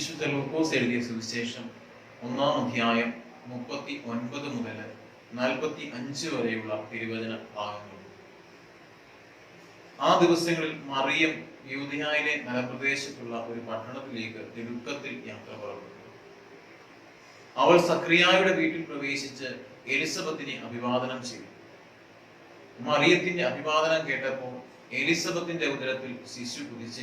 വിശുദ്ധ ലൂക്കോസ് എഴുതിയ സുവിശേഷം ഒന്നാം അധ്യായം മുപ്പത്തി ഒൻപത് മുതൽ നാൽപ്പത്തി അഞ്ച് വരെയുള്ള തിരുവചന ഭാഗങ്ങൾ. ആ ദിവസങ്ങളിൽ മറിയം യൂതിയായിലെ മലപ്രദേശത്തുള്ള ഒരു പട്ടണത്തിലേക്ക് തിടുക്കത്തിൽ യാത്ര പുറപ്പെട്ടു. അവൾ സക്രിയായുടെ വീട്ടിൽ പ്രവേശിച്ച് എലിസബത്തിനെ അഭിവാദനം ചെയ്തു. മറിയത്തിന്റെ അഭിവാദനം കേട്ടപ്പോൾ എലിസബത്തിന്റെ ഉദരത്തിൽ ശിശു കുതിച്ചു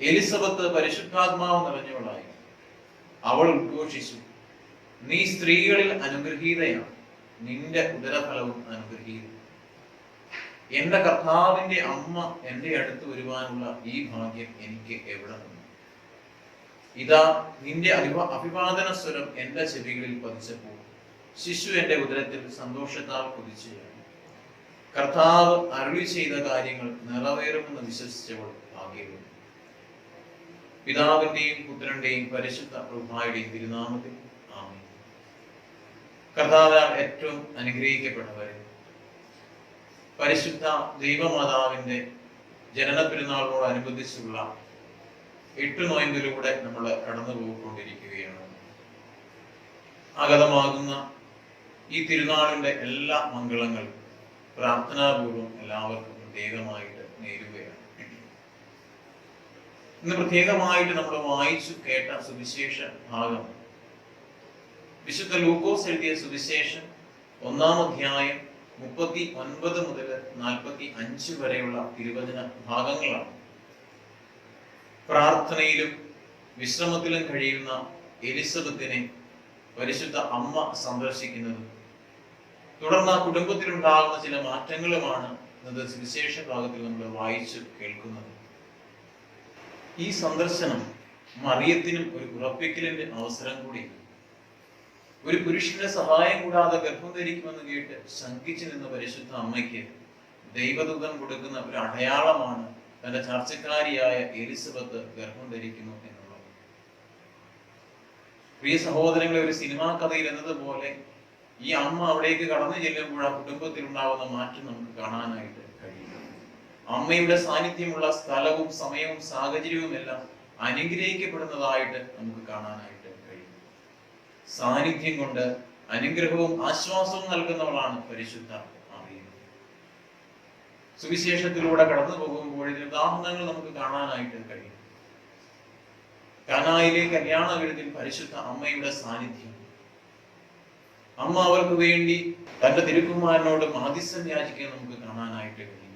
എലിസബത്ത് പരിശുദ്ധാത്മാവ് നിറഞ്ഞവളായി. അവൾ ഉദ്ഘോഷിച്ചു. നീ സ്ത്രീകളിൽ അനുഗ്രഹീതയാണ്. നിന്റെ ഉദരഫലവും അനുഗ്രഹീത. എന്റെ കർത്താവിന്റെ അമ്മ എന്റെ അടുത്ത് വരുവാനുള്ള ഈ ഭാഗ്യം എനിക്ക് എവിടെ നിന്ന്? ഇതാ നിന്റെ അഭിവാ അഭിവാദന സ്വരം എന്റെ ചെവികളിൽ പതിച്ചപ്പോൾ ശിശു എന്റെ ഉദരത്തിൽ സന്തോഷത്താൽ കുതിച്ചു കർത്താവ് അരുളി ചെയ്ത കാര്യങ്ങൾ നിറവേറുമെന്ന് വിശ്വസിച്ചവൾ ഭാഗ്യവും പിതാവിന്റെയും പുത്രന്റെയും പരിശുദ്ധ പ്രഭുമായുടെയും തിരുനാമത്തിൽ. ആമേൻ. കർത്താവിനാൽ ഏറ്റവും അനുഗ്രഹിക്കപ്പെട്ടവരെ പരിശുദ്ധ ദൈവമാതാവിന്റെ ജനന പെരുന്നാളിനോടനുബന്ധിച്ചുള്ള എട്ട് നോയമ്പിലൂടെ നമ്മൾ കടന്നു പോയിക്കൊണ്ടിരിക്കുകയാണ്. ആഗതമാകുന്ന ഈ തിരുനാളിന്റെ എല്ലാ മംഗളങ്ങളും പ്രാർത്ഥനാപൂർവം എല്ലാവർക്കും പ്രത്യേകമായിട്ട് നേരുകയാണ്. ഇന്ന് പ്രത്യേകമായിട്ട് നമ്മൾ വായിച്ചു കേട്ട സുവിശേഷ ഭാഗം. വിശുദ്ധ ലൂക്കോസ് എഴുതിയ സുവിശേഷം ഒന്നാം അധ്യായം മുപ്പത്തി ഒൻപത് മുതൽ നാൽപ്പത്തി അഞ്ച് വരെയുള്ള തിരുവചന ഭാഗങ്ങളാണ്. പ്രാർത്ഥനയിലും വിശ്രമത്തിലും കഴിയുന്ന എലിസബത്തിനെ പരിശുദ്ധ അമ്മ സന്ദർശിക്കുന്നത്. തുടർന്ന് ആ കുടുംബത്തിലുണ്ടാകുന്ന ചില മാറ്റങ്ങളുമാണ് ഇന്നത്തെ സുവിശേഷ ഭാഗത്തിൽ നമ്മൾ വായിച്ചു കേൾക്കുന്നത്. ഈ സന്ദർശനം മറിയത്തിനും ഒരു ഉറപ്പിക്കലിന്റെ അവസരം കൂടി ഒരു പുരുഷന്റെ സഹായം കൂടാതെ ഗർഭം ധരിക്കുമെന്ന് കേട്ട് ശങ്കിച്ചു നിന്ന പരിശുദ്ധ അമ്മയ്ക്ക് ദൈവദൂതൻ കൊടുക്കുന്ന ഒരു അടയാളമാണ് തന്റെ ചർച്ചക്കാരിയായ എലിസബത്ത് ഗർഭം ധരിക്കുന്നു എന്നുള്ളത്. പ്രിയ സഹോദരങ്ങളെ ഒരു സിനിമാ കഥയിൽ എന്നതുപോലെ ഈ അമ്മ അവിടേക്ക് കടന്നു ചെല്ലുമ്പോൾ ആ കുടുംബത്തിൽ ഉണ്ടാവുന്ന മാറ്റം നമുക്ക് കാണാനായിട്ട് അമ്മയുടെ സാന്നിധ്യമുള്ള സ്ഥലവും സമയവും സാഹചര്യവും എല്ലാം അനുഗ്രഹിക്കപ്പെടുന്നതായിട്ട് നമുക്ക് കാണാനായിട്ട് കഴിയും. സാന്നിധ്യം കൊണ്ട് അനുഗ്രഹവും ആശ്വാസവും നൽകുന്നവളാണ് പരിശുദ്ധ സുവിശേഷത്തിലൂടെ കടന്നു പോകുമ്പോൾ ഇതിന് ഉദാഹരണങ്ങൾ നമുക്ക് കാണാനായിട്ട് കഴിയും. കനായിലെ കല്യാണ വീട്ടിൽ പരിശുദ്ധ അമ്മയുടെ സാന്നിധ്യം. അമ്മ അവർക്ക് വേണ്ടി തന്റെ തിരുക്കുമാരനോട് മാതിസം യാചിക്കാൻ നമുക്ക് കാണാനായിട്ട് കഴിയും.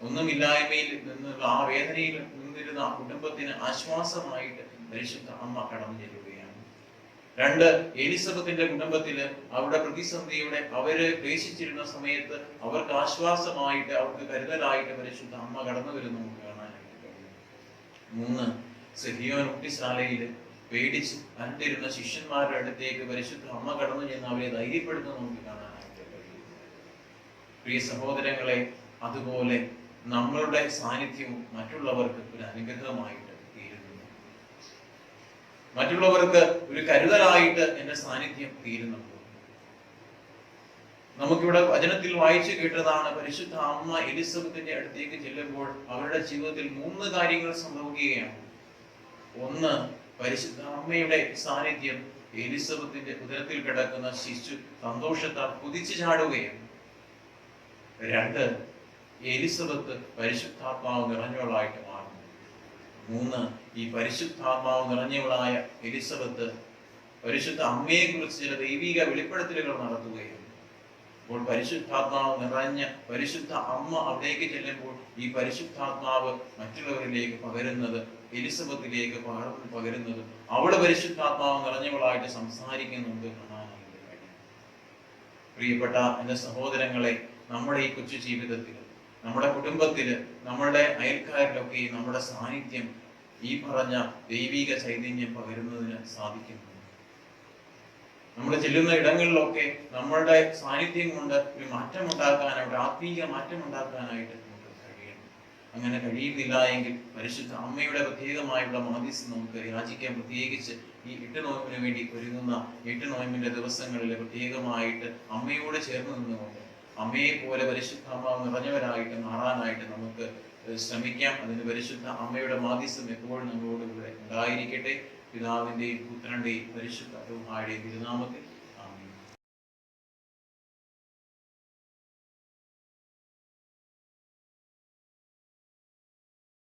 ഒന്നുമില്ലായ്മയിൽ നിന്നുള്ള ആ വേദനയിൽ നിന്നിരുന്ന ആ കുടുംബത്തിന് ആശ്വാസമായിട്ട് പരിശുദ്ധ അമ്മ കടന്നു ചെല്ലുകയാണ് രണ്ട് എലിസബത്തിന്റെ കുടുംബത്തിൽ അവരുടെ പ്രതിസന്ധിയുടെ അവർ ക്ലേശിച്ചിരുന്ന സമയത്ത് അവർക്ക് ആശ്വാസമായിട്ട് അവർക്ക് കരുതലായിട്ട് പരിശുദ്ധ അമ്മ കടന്നു വരുന്നു കാണാനായിട്ട് മൂന്ന് സെഹിയോൻ കുട്ടിശാലയിൽ പേടിച്ച് കണ്ടിരുന്ന ശിഷ്യന്മാരുടെ അടുത്തേക്ക് പരിശുദ്ധ അമ്മ കടന്നു ചെന്ന് അവരെ ധൈര്യപ്പെടുത്തുന്നു നമുക്ക് കാണാനായിട്ട് കഴിയും. പ്രിയ സഹോദരങ്ങളെ അതുപോലെ നമ്മളുടെ സാന്നിധ്യവും മറ്റുള്ളവർക്ക് ഒരു അനുഗ്രഹമായിട്ട് തീരുന്നു. മറ്റുള്ളവർക്ക് ഒരു കരുതലായിട്ട് എന്റെ സാന്നിധ്യം തീരുന്നുണ്ട്. നമുക്കിവിടെ വചനത്തിൽ വായിച്ചു കേട്ടതാണ് പരിശുദ്ധ അമ്മ എലിസബത്തിന്റെ അടുത്തേക്ക് ചെല്ലുമ്പോൾ അവരുടെ ജീവിതത്തിൽ മൂന്ന് കാര്യങ്ങൾ സംഭവിക്കുകയാണ്. ഒന്ന് പരിശുദ്ധ അമ്മയുടെ സാന്നിധ്യം എലിസബത്തിന്റെ ഉദരത്തിൽ കിടക്കുന്ന ശിശു സന്തോഷത്താൽ കുതിച്ചു ചാടുകയാണ്. രണ്ട് എലിസബത്ത് പരിശുദ്ധാത്മാവ് നിറഞ്ഞവളായിട്ട് മാറുന്നു. മൂന്ന് ഈ പരിശുദ്ധാത്മാവ് നിറഞ്ഞവളായ എലിസബത്ത് പരിശുദ്ധ അമ്മയെക്കുറിച്ച് ചില ദൈവിക വെളിപ്പെടുത്തലുകൾ നടത്തുകയാണ്. അപ്പോൾ പരിശുദ്ധാത്മാവ് നിറഞ്ഞ പരിശുദ്ധ അമ്മ അവിടേക്ക് ചെല്ലുമ്പോൾ ഈ പരിശുദ്ധാത്മാവ് മറ്റുള്ളവരിലേക്ക് പകരുന്നത് എലിസബത്തിലേക്ക് പകർന്ന് പകരുന്നത് അവൾ പരിശുദ്ധാത്മാവ് നിറഞ്ഞവളായിട്ട് സംസാരിക്കുന്നുണ്ട് കാണാനായിട്ട് പ്രിയപ്പെട്ട എന്റെ സഹോദരങ്ങളെ നമ്മുടെ ഈ കൊച്ചു ജീവിതത്തിൽ നമ്മുടെ കുടുംബത്തിൽ നമ്മുടെ അയൽക്കാരിലൊക്കെ നമ്മുടെ സാന്നിധ്യം ഈ പറഞ്ഞ ദൈവിക ചൈതന്യം പകരുന്നതിന് സാധിക്കുന്നു. നമ്മൾ ചെല്ലുന്ന ഇടങ്ങളിലൊക്കെ നമ്മളുടെ സാന്നിധ്യം കൊണ്ട് ഒരു മാറ്റം ഉണ്ടാക്കാൻ ഒരു ആത്മീയ മാറ്റം ഉണ്ടാക്കാനായിട്ട് നമുക്ക് കഴിയണം. അങ്ങനെ കഴിയുന്നില്ല എങ്കിൽ പരിശുദ്ധ അമ്മയുടെ പ്രത്യേകമായുള്ള മാധ്യസ്ഥം നമുക്ക് യാചിക്കാൻ പ്രത്യേകിച്ച് ഈ എട്ട് നോയമ്പിന് വേണ്ടി ഒരുങ്ങുന്ന എട്ട് നോയമ്പിന്റെ ദിവസങ്ങളിൽ പ്രത്യേകമായിട്ട് അമ്മയോട് ചേർന്ന് നിന്നുകൊണ്ട് അമ്മയെ പോലെ പരിശുദ്ധ അമ്മ നിറഞ്ഞവരായിട്ട് മാറാനായിട്ട് നമുക്ക് ശ്രമിക്കാം. അതിന് പരിശുദ്ധ അമ്മയുടെ മാധ്യസ്ഥം എപ്പോഴും നമ്മളോട് കൂടെ ഉണ്ടായിരിക്കട്ടെ. പിതാവിന്റെയും പുത്രന്റെയും പരിശുദ്ധ റൂഹായുടെയും തിരുനാമത്തിൽ